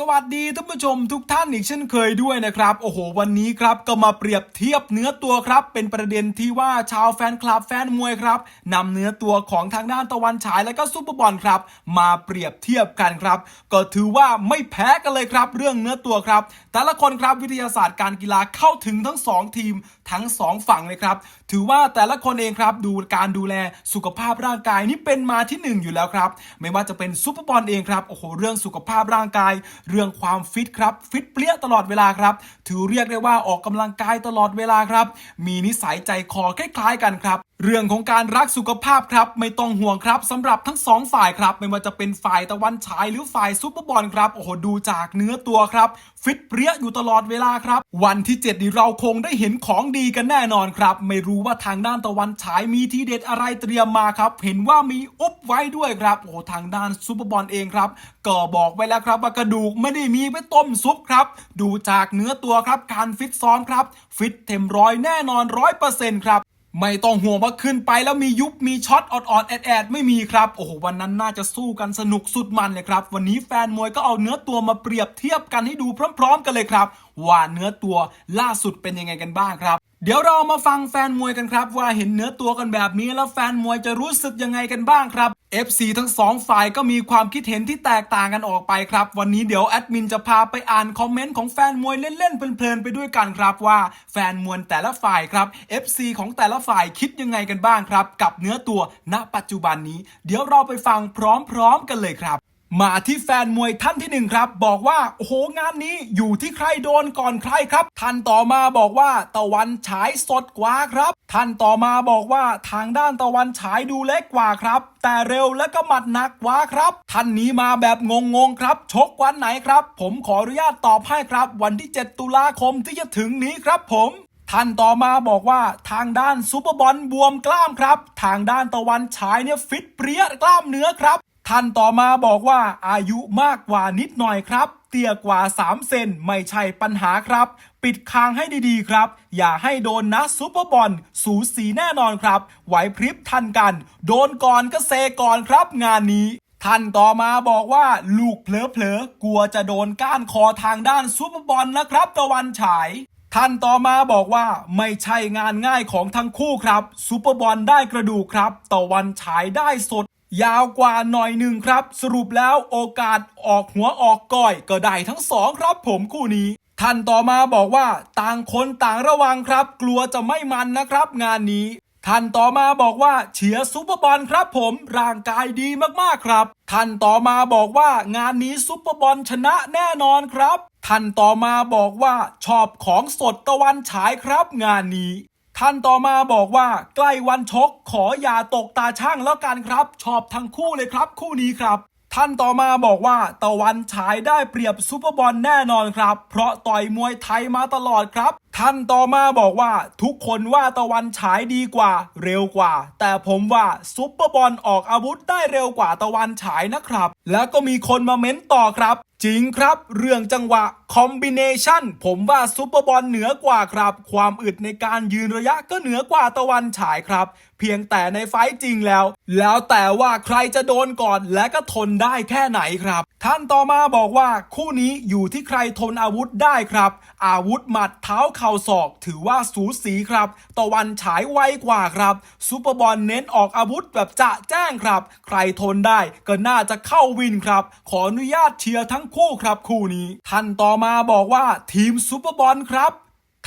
สวัสดีท่านผู้ชมทุกท่านอีกเช่นเคยด้วยนะครับ โอ้โห วันนี้ครับก็มาเปรียบเทียบเนื้อตัวครับ เป็นประเด็นที่ว่าชาวแฟนคลับแฟนมวยครับนำเนื้อตัวของทางด้านตะวันฉายและก็ซุปเปอร์บอลครับ มาเปรียบเทียบกันครับ ก็ถือว่าไม่แพ้กันเลยครับ เรื่องเนื้อตัวครับ แต่ละคนครับวิทยาศาสตร์การกีฬาเข้าถึงทั้งสองทีมทั้งสองฝั่งเลยครับถือว่าแต่ละคนเองครับดูการดูแลสุขภาพร่างกายนี่เป็นมาที่หนึ่งอยู่แล้วครับ ไม่ว่าจะเป็นซุปเปอร์บอลเองครับโอ้โหเรื่องสุขภาพร่างกาย เรื่องความฟิตครับฟิตเปรี้ยตลอดเวลาครับ ถือเรียกได้ว่าออกกำลังกายตลอดเวลาครับ มีนิสัยใจคอคล้ายๆกันครับเรื่องของการรักสุขภาพครับ ไม่ต้องห่วงครับสำหรับทั้งสองฝ่ายครับ ไม่ว่าจะเป็นฝ่ายตะวันฉายหรือฝ่ายซุปเปอร์บอลครับโอ้โหดูจากเนื้อตัวครับ ฟิตเปรี้ยอยู่ตลอดเวลาครับ วันที่7นี้เราคงได้เห็นของดีกันแน่นอนครับ ไม่รู้ว่าทางด้านตะวันฉายมีทีเด็ดอะไรเตรียมมาครับ เห็นว่ามีอุบไว้ด้วยครับโอ้ทางด้านซุปเปอร์บอลเองครับก็บอกไว้แล้วครับว่ากระดูกไม่ได้มีไว้ต้มซุปครับ ดูจากเนื้อตัวครับการฟิตซ้อมครับ ฟิตเต็มร้อยแน่นอนร้อยเปอร์เซ็นต์ครับ ไม่ต้องห่วงว่าขึ้นไปแล้วมียุบมีช็อตออดๆแอดไม่มีครับโอ้โหวันนั้นน่าจะสู้กันสนุกสุดมันเลยครับ วันนี้แฟนมวยก็เอาเนื้อตัวมาเปรียบเทียบกันให้ดูพร้อม ๆ กันเลยครับ ว่าเนื้อตัวล่าสุดเป็นยังไงกันบ้างครับ เดี๋ยวเรามาฟังแฟนมวยกันครับ ว่าเห็นเนื้อตัวกันแบบนี้แล้วแฟนมวยจะรู้สึกยังไงกันบ้างครับ FC ทั้งสองฝ่ายก็มีความคิดเห็นที่แตกต่างกันออกไปครับ วันนี้เดี๋ยวแอดมินจะพาไปอ่านคอมเมนต์ของแฟนมวยเล่นๆเพลินๆไปด้วยกันครับว่าแฟนมวยแต่ละฝ่ายครับ FC ของแต่ละฝ่ายคิดยังไงกันบ้างครับ กับเนื้อตัวณปัจจุบันนี้ เดี๋ยวเราไปฟังพร้อมๆกันเลยครับ มาที่แฟนมวยท่านที่หนึ่งครับ บอกว่าโอ้โหงานนี้อยู่ที่ใครโดนก่อนใครครับ ท่านต่อมาบอกว่าตะวันฉายสดกว่าครับ ท่านต่อมาบอกว่าทางด้านตะวันฉายดูเล็กกว่าครับ แต่เร็วและก็หมัดหนักกว่าครับ ท่านนี้มาแบบงงๆครับ ชกวันไหนครับ ผมขออนุญาตตอบให้ครับ วันที่ 7 ตุลาคมที่จะถึงนี้ครับผมท่านต่อมาบอกว่าทางด้านซูเปอร์บอลบวมกล้ามครับ ทางด้านตะวันฉายเนี่ยฟิตเปรี้ยกล้ามเนื้อครับ ท่านต่อมาบอกว่าอายุมากกว่านิดหน่อยครับ เตี้ยกว่า 3 เซนไม่ใช่ปัญหาครับ ปิดคางให้ดีๆครับ อย่าให้โดนนะซูเปอร์บอลสูสีแน่นอนครับ ไหวพริบทันกัน โดนก่อนก็เซก่อนครับงานนี้ท่านต่อมาบอกว่าลูกเผลอๆ กลัวจะโดนก้านคอทางด้านซูเปอร์บอลนะครับ ตะวันฉาย ท่านต่อมาบอกว่าไม่ใช่งานง่ายของทั้งคู่ครับซูเปอร์บอลได้กระดูกครับ ตะวันฉายได้สด ยาวกว่าหน่อยหนึ่งครับ สรุปแล้วโอกาสออกหัวออกก้อยก็ได้ทั้งสองครับผมคู่นี้ ท่านต่อมาบอกว่าต่างคนต่างระวังครับ กลัวจะไม่มันนะครับ งานนี้ ท่านต่อมาบอกว่าเชียร์ซูเปอร์บอลครับผมร่างกายดีมากๆครับ ท่านต่อมาบอกว่างานนี้ซูเปอร์บอลชนะแน่นอนครับ ท่านต่อมาบอกว่าชอบของสดตะวันฉายครับงานนี้ ท่านต่อมาบอกว่าใกล้วันชกขออย่าตกตาช่างแล้วกันครับ ชอบทั้งคู่เลยครับ คู่นี้ครับท่านต่อมาบอกว่าตะวันฉายได้เปรียบซูเปอร์บอลแน่นอนครับ เพราะต่อยมวยไทยมาตลอดครับ ท่านต่อมาบอกว่าทุกคนว่าตะวันฉายดีกว่า เร็วกว่า แต่ผมว่าซูเปอร์บอลออกอาวุธได้เร็วกว่าตะวันฉายนะครับ แล้วก็มีคนมาเม้นต่อครับจริงครับเรื่องจังหวะคอมบิเนชันผมว่าซูเปอร์บอลเหนือกว่าครับ ความอึดในการยืนระยะก็เหนือกว่าตะวันฉายครับ เพียงแต่ในไฟจริงแล้ว แล้วแต่ว่าใครจะโดนก่อนและก็ทนได้แค่ไหนครับ ท่านต่อมาบอกว่าคู่นี้อยู่ที่ใครทนอาวุธได้ครับ อาวุธหมัดเท้าเข่าศอก ถือว่าสูสีครับ ตะวันฉายไวกว่าครับซูเปอร์บอลเน้นออกอาวุธแบบจะแจ้งครับ ใครทนได้ก็น่าจะเข้าวินครับ ขออนุญาตเชียร์ทั้งคู่ครับคู่นี้ท่านต่อมาบอกว่าทีมซูเปอร์บอลครับ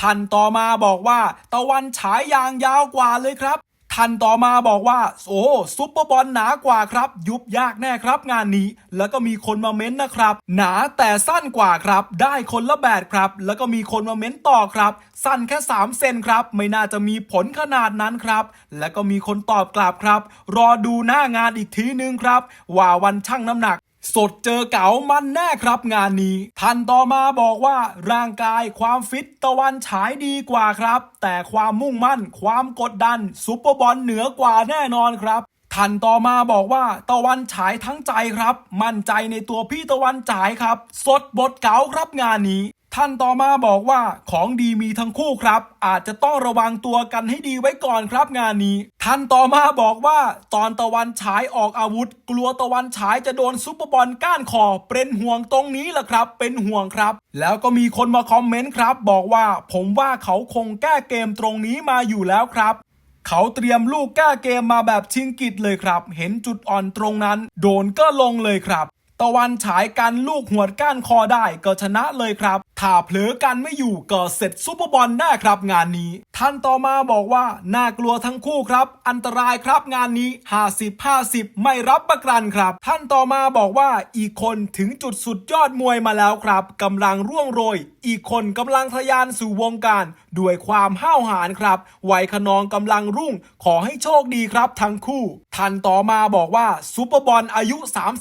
ท่านต่อมาบอกว่าตะวันฉายยางยาวกว่าเลยครับท่านต่อมาบอกว่า โอ้ซุปเปอร์บอลหนากว่าครับ ยุบยากแน่ครับงานนี้ แล้วก็มีคนมาเม้นต์นะครับ หนาแต่สั้นกว่าครับ ได้คนละแบบครับ แล้วก็มีคนมาเม้นต์ต่อครับ สั้นแค่ 3 เซนครับ ไม่น่าจะมีผลขนาดนั้นครับ แล้วก็มีคนตอบกลับครับ รอดูหน้างานอีกทีนึงครับ ว่าวันชั่งน้ำหนัก สดเจอเก๋ามันแน่ครับงานนี้ท่านต่อมาบอกว่าร่างกายความฟิตตะวันฉายดีกว่าครับ แต่ความมุ่งมั่น ความกดดันซุปเปอร์บอลเหนือกว่าแน่นอนครับท่านต่อมาบอกว่าตะวันฉายทั้งใจครับ มั่นใจในตัวพี่ตะวันฉายครับ สดบทเก๋าครับงานนี้ ท่านต่อมาบอกว่าของดีมีทั้งคู่ครับ อาจจะต้องระวังตัวกันให้ดีไว้ก่อนครับงานนี้ ท่านต่อมาบอกว่า ตอนตะวันฉายออกอาวุธ กลัวตะวันฉายจะโดนซุปเปอร์บอลก้านคอเป็นห่วงตรงนี้แหละครับ เป็นห่วงครับ แล้วก็มีคนมาคอมเมนต์ครับ บอกว่าผมว่าเขาคงแก้เกมตรงนี้มาอยู่แล้วครับเขาเตรียมลูกแก้เกมมาแบบชิงกิตเลยครับ เห็นจุดอ่อนตรงนั้น โดนก็ลงเลยครับ ตะวันฉายกันลูกหัวดก้านคอได้ก็ชนะเลยครับ ถ้าเผลอกันไม่อยู่ก็เสร็จซุปเปอร์บอลแน่ครับงานนี้ ท่านต่อมาบอกว่า น่ากลัวทั้งคู่ครับ อันตรายครับงานนี้ 50 50 ไม่รับประกันครับ ท่านต่อมาบอกว่าอีกคนถึงจุดสุดยอดมวยมาแล้วครับกำลังร่วงโรย อีกคนกำลังทะยานสู่วงการด้วยความห้าวหาญครับวัยขนองกำลังรุ่ง ขอให้โชคดีครับทั้งคู่ ท่านต่อมาบอกว่าซูเปอร์บอลอายุ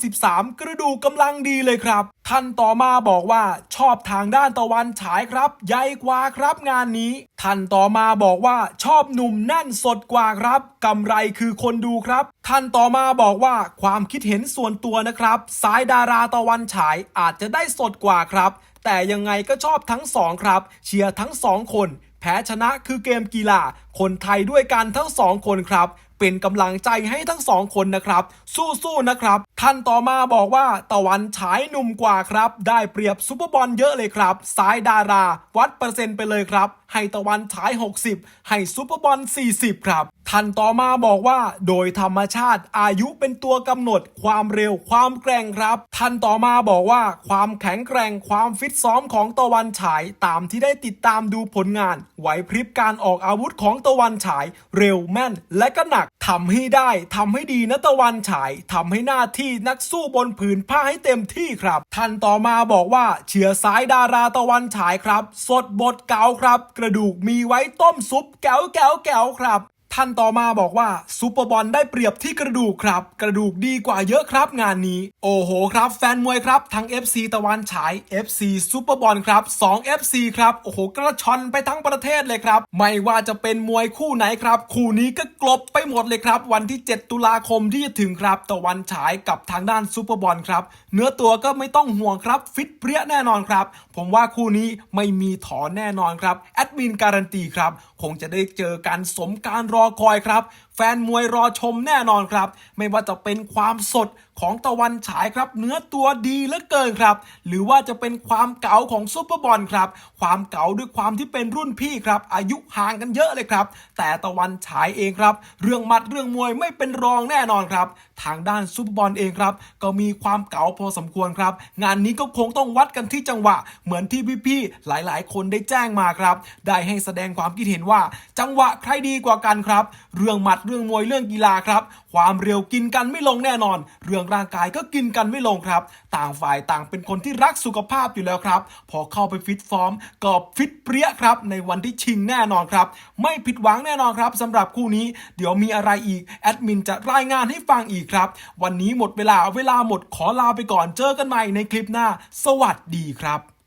33 กระดูกกำลังดีเลยครับ ท่านต่อมาบอกว่าชอบทางด้านตะวันฉายครับ ใหญ่กว่าครับงานนี้ ท่านต่อมาบอกว่าชอบหนุ่มแน่นสดกว่าครับกำไรคือคนดูครับ ท่านต่อมาบอกว่าความคิดเห็นส่วนตัวนะครับ สายดาราตะวันฉายอาจจะได้สดกว่าครับ แต่ยังไงก็ชอบทั้งสองครับ เชียร์ทั้งสองคน แพ้ชนะคือเกมกีฬาคนไทยด้วยกันทั้งสองคนครับ เป็นกำลังใจให้ทั้งสองคนนะครับ สู้ๆนะครับ ท่านต่อมาบอกว่าตะวันฉายหนุ่มกว่าครับ ได้เปรียบซูเปอร์บอลเยอะเลยครับสายดารา วัดเปอร์เซ็นต์ไปเลยครับ ให้ตะวันฉาย 60 ให้ซูเปอร์บอล40 ครับ ท่านต่อมาบอกว่า โดยธรรมชาติอายุเป็นตัวกำหนดความเร็วความแกร่งครับ ท่านต่อมาบอกว่า ความแข็งแกร่งความฟิตซ้อมของตะวันฉายตามที่ได้ติดตามดูผลงาน ไหวพริบการออกอาวุธของตะวันฉาย เร็วแม่น และก็หนักทำให้ได้ทำให้ดีนะตะวันฉายทำให้หน้าที่นักสู้บนผืนผ้าให้เต็มที่ครับ ท่านต่อมาบอกว่า เชียร์ซ้ายดาราตะวันฉายครับ สดบทเก๋าครับ กระดูกมีไว้ต้มซุปแก้วแก้วแก้วครับ ท่านต่อมาบอกว่าซูเปอร์บอลได้เปรียบที่กระดูกครับ กระดูกดีกว่าเยอะครับงานนี้ โอ้โหครับ แฟนมวยครับ ทั้ง FC ตะวันฉาย FC ซูเปอร์บอลครับ 2 FC ครับ โอ้โห กระชอนไปทั้งประเทศเลยครับ ไม่ว่าจะเป็นมวยคู่ไหนครับ คู่นี้ก็กลบไปหมดเลยครับ วันที่ 7 ตุลาคมที่จะถึงครับ ตะวันฉายกับทางด้านซูเปอร์บอลครับ เนื้อตัวก็ไม่ต้องห่วงครับฟิตเปรี้ยแน่นอนครับ ผมว่าคู่นี้ไม่มีถอนแน่นอนครับแอดมินการันตีครับคงจะได้เจอกันสมการรอคอยครับ ฟนมวยรอชมแน่นอนครับ ไม่ว่าจะเป็นความสดของตะวันฉายครับ เนื้อตัวดีเหลือเกินครับ หรือว่าจะเป็นความเก๋าของซุปเปอร์บอลครับ ความเก๋าด้วยความที่เป็นรุ่นพี่ครับ อายุห่างกันเยอะเลยครับ แต่ตะวันฉายเองครับ เรื่องมัดเรื่องมวยไม่เป็นรองแน่นอนครับ ทางด้านซุปเปอร์บอลเองครับ ก็มีความเก๋าพอสมควรครับ งานนี้ก็คงต้องวัดกันที่จังหวะ เหมือนที่พี่ๆหลาย ๆ คนได้แจ้งมาครับ ได้ให้แสดงความคิดเห็นว่า จังหวะใครดีกว่ากันครับ เรื่องมัดเรื่องมวยเรื่องกีฬาครับ ความเร็วกินกันไม่ลงแน่นอน เรื่องร่างกายก็กินกันไม่ลงครับ ต่างฝ่ายต่างเป็นคนที่รักสุขภาพอยู่แล้วครับ พอเข้าไปฟิตฟอร์มก็ฟิตเปรี้ยครับ ในวันที่ชิงแน่นอนครับ ไม่ผิดหวังแน่นอนครับสำหรับคู่นี้ เดี๋ยวมีอะไรอีกแอดมินจะรายงานให้ฟังอีกครับ วันนี้หมดเวลาเวลาหมดขอลาไปก่อนเจอกันใหม่ในคลิปหน้า สวัสดีครับ